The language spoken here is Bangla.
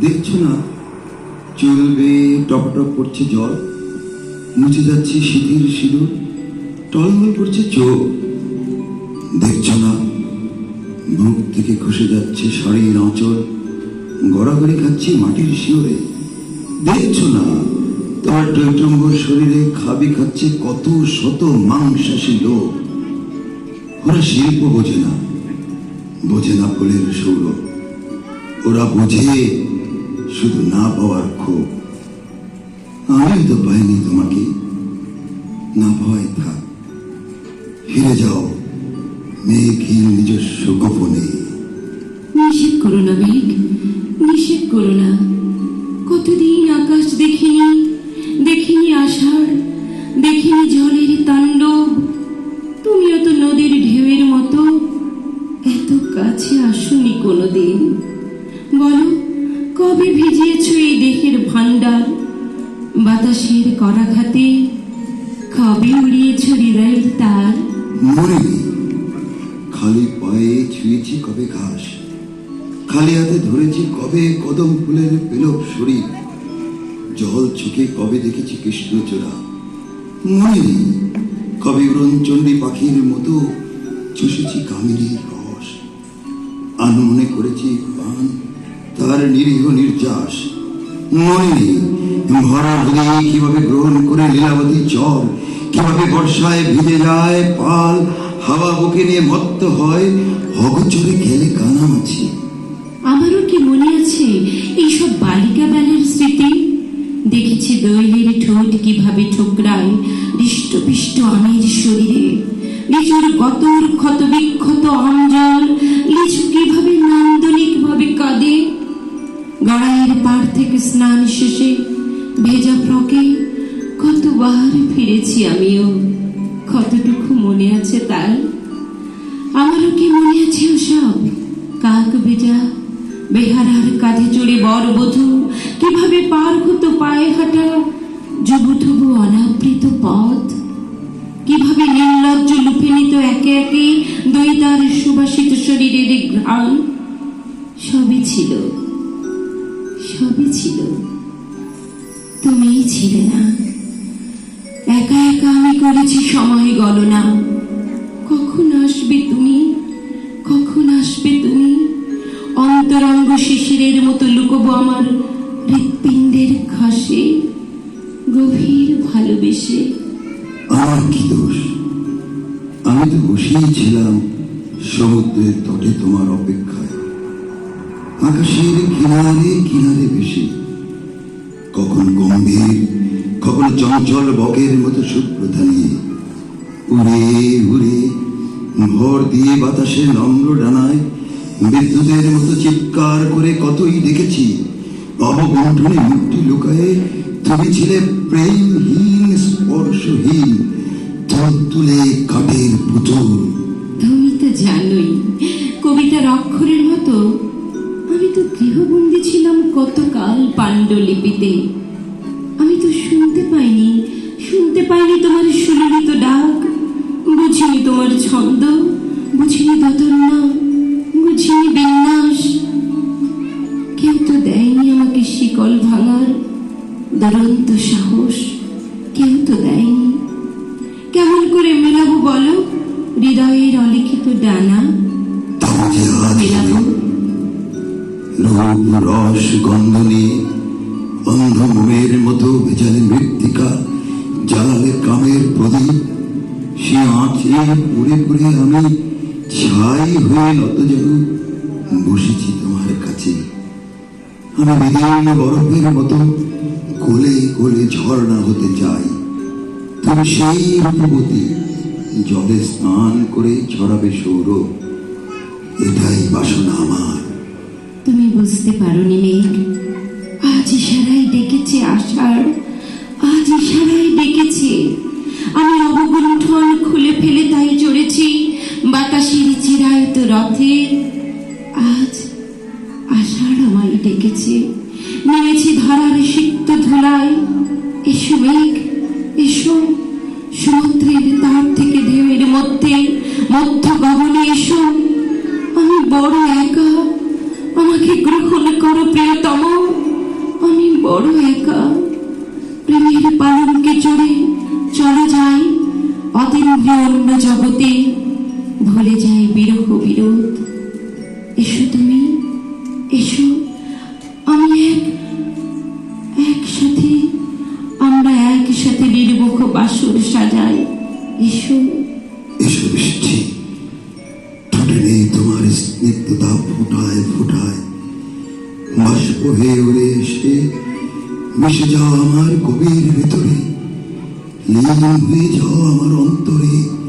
দেখছ না? চলবে, টপ টপ করছে জল। মুছে যাচ্ছে শীতের সিঁদুর। টলমল করছে চোখ। দেখছ না? বুক থেকে খসে যাচ্ছে শাড়ির আঁচল। গড়াগড়ি খাচ্ছে মাটির শিওরে। দেখছ না? তোমার টৈটম্বর শরীরে খাবি খাচ্ছে কত শত মাংসাশী লোক। ওরা শিল্প বোঝে না। বোঝে না ফুলের সৌরভ। ওরা বোঝে শুধু না পাওয়ার ক্ষোভ। আমি তো পাইনি তোমাকে। না ভয় থাক। ফিরে যাও। মেঘহীন নিজস্ব গোপনে। নিষেধ করো না, মেঘ। নিষেধ করো না। কতদিন আকাশ দেখিনি দেখিনি আষাঢ়, দেখিনি জলের তাণ্ডব। তুমিও তো নদীর ঢেউয়ের মতো এত কাছে আসুনি কোনোদিন। কবে ভিজিয়েছ এই দেহের ভাণ্ডার? বাতাসের করাঘাতে কবে উড়িয়েছ হৃদয়ের তার মরিনি খালি পায়ে ছুঁয়েছি কবে ঘাস? খালি হাতে ধরেছি কবে কদম ফুলের পেলব শরীর? জল চোখে কবে দেখেছি কৃষ্ণচূড়া? মনে নেই। কবে উড়নচণ্ডী পাখির মতো চষেছি কামিনী রস? আনমনে করেছি পান তার নিরীহ, নির্যাস। মনে ভরা হৃদয়ে কীভাবে গ্রহণ করে লীলাবতী চর, কীভাবে বর্ষায় ভিজে যায় পাল, হাওয়া বুকে নিয়ে মত্ত হয়, অগোচরে গেলে কানামাছি আমারও কি মনে আছে এইসব বালিকা বেলার স্মৃতি? দেখেছি দৈলের ঠোঁট কীভাবে ঠোকরায় হৃষ্টপিষ্ট আমের শরীরে। লিচুর গতর ক্ষত বিক্ষত অঞ্জল, লিচু কীভাবে নান্দনিক ভাবে কাঁদে? গড়াইয়ের পাড় থেকে স্নান শেষে ভেজা ফ্রকে কতবার ফিরেছি আমিও। কতটুকু মনে আছে তার আমারও কি মনে আছে ওসব? কাক ভেজা, বেহারার কাঁধে চড়ে বরবধূ, কীভাবে পার হতো পায়ে হাঁটা? যুবথবু অনাবৃত পথ। কীভাবে নির্লজ্জ লুফে নিত একে একে দৈতার সুবাসিত শরীরের ঘ্রাণ? সবই ছিল ছিল তুমিই ছিলে না। একা একা আমি করেছি সময় গণনা। কখন আসবে তুমি? কখন আসবে তুমি? অন্তরঙ্গ শিশিরের মতো লুকবো আমার হৃৎপিণ্ডের খাসে গভীর ভালোবেসে। আমার কি দোষ? আমি তো বসেই ছিলাম সমুদ্রের তটে তোমার অপেক্ষায়। আকাশের কিনারে কিনারে বেশি। কখন গম্ভীর, কখন চঞ্চল বকের মতো সুপ্রধা নিয়ে। উড়ে উড়ে, ভর দিয়ে বাতাসে নম্র ডানায় বিদ্যুতের মতো চিৎকার করে কতই দেখেছি। অবগুণ্ঠনে মুক্তি লুকায়ে তুমি ছিলে প্রেমহীন, স্পর্শহীন তুলে কাঠের পুতুল। তুমি তো জানোই, কবিতার অক্ষরের মতো তো গৃহবন্দী ছিলাম কতকাল পাণ্ডুলিপিতে। আমি তো শুনতে পাইনি শুনতে পাইনি তোমার সুললিত ডাক বুঝিনি তোমার ছন্দ বুঝিনি দতন্য বুঝিনি বিন্যাস। কেউ তো দেয়নি আমাকে শিকল ভাঙার দুরন্ত সাহস কেউ তো দেয়নি। কেমন করে মেলাবো বলো? হৃদয়ের অলিখিত ডানা। মেলাবো। রূপ রস গন্ধ নিয়ে মতো ভেজালে মৃত্তিকা জ্বালালে কামের প্রদীপ, সে আঁচে আমি ছাই হয়ে নত যেন বসেছি তোমার কাছে। আমি বিদীর্ণ বরফের মতো কোলে কোলে ঝর্ণা হতে চাই। তুমি সেই রূপবতী জলে স্নান করে ছড়াবে সৌরভ এটাই বাসনা আমার। তুমি বুঝতে পারোনি মেঘ। আজ ইশারাই ডেকেছে আষাঢ়। আজ ইশারাই ডেকেছে। আমি অবগুণ্ঠন খুলে ফেলে তাই চড়েছি বাতাসের চিরায়ত রথে। আজ আষাঢ় আমায় ডেকেছে। নেমেছি ধারার সিক্ত ধুলায়। এসো মেঘ, এসো। সমুদ্রের তার থেকে ঢেউয়ের মধ্যে, মধ্য গগনে এসো। আমি বড় একা আমাকে গ্রহণ করো প্রিয়তম। আমি বড় একা। প্রেমের পালনকে চড়ে চলে যাই অতীন্দ্রিয় অন্য জগতে। ভুলে যাই বিরহ বিরোধ। এসো তুমি, এসো। আমি এক, একসাথে, আমরা একসাথে নির্মুখ বাসর সাজাই। এসো। এসো বৃষ্টি তোমার স্নিগ্ধতা, ফোটায় ফোটায় হয়ে উড়ে এসে মিশে যাও আমার গভীর ভেতরে। লীন হয়ে যাও আমার অন্তরে।